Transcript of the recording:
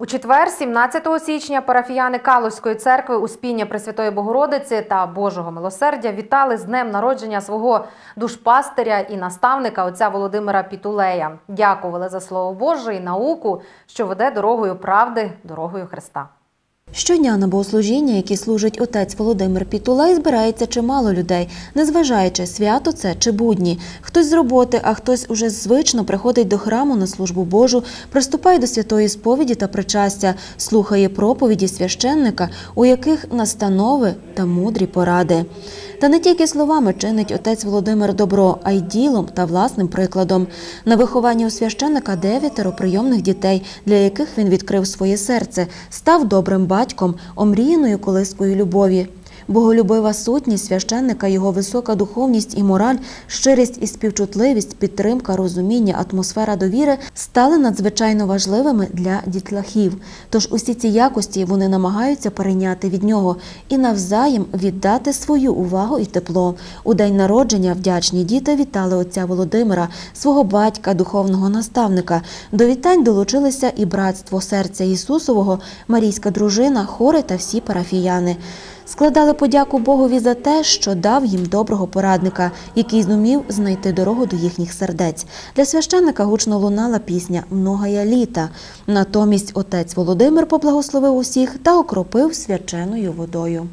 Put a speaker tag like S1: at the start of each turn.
S1: У четвер, 17 січня, парафіяни Калузької церкви Успіння Пресвятої Богородиці та Божого милосердя вітали з днем народження свого душпастиря і наставника отця Володимира Пітулея. Дякували за слово Боже і науку, що веде дорогою правди, дорогою Христа.
S2: Щодня на богослужіння, які служить отець Володимир Пітулай, збирається чимало людей, незважаючи свято це чи будні. Хтось з роботи, а хтось уже звично приходить до храму на службу Божу, приступає до святої сповіді та причастя, слухає проповіді священника, у яких настанови та мудрі поради. Та не тільки словами чинить отець Володимир добро, а й ділом та власним прикладом. На вихованні у священника дев'ятеро прийомних дітей, для яких він відкрив своє серце, став добрим батьком, омріяною колискою любові. Боголюбива сутність священника, його висока духовність і мораль, щирість і співчутливість, підтримка, розуміння, атмосфера довіри стали надзвичайно важливими для дітлахів. Тож усі ці якості вони намагаються перейняти від нього і навзаєм віддати свою увагу і тепло. У день народження вдячні діти вітали отця Володимира, свого батька, духовного наставника. До вітань долучилися і братство серця Ісусового, Марійська дружина, хори та всі парафіяни. Складали подяку Богові за те, що дав їм доброго порадника, який зумів знайти дорогу до їхніх сердець. Для священника гучно лунала пісня Многая літа. Натомість отець Володимир поблагословив усіх та окропив свяченою водою.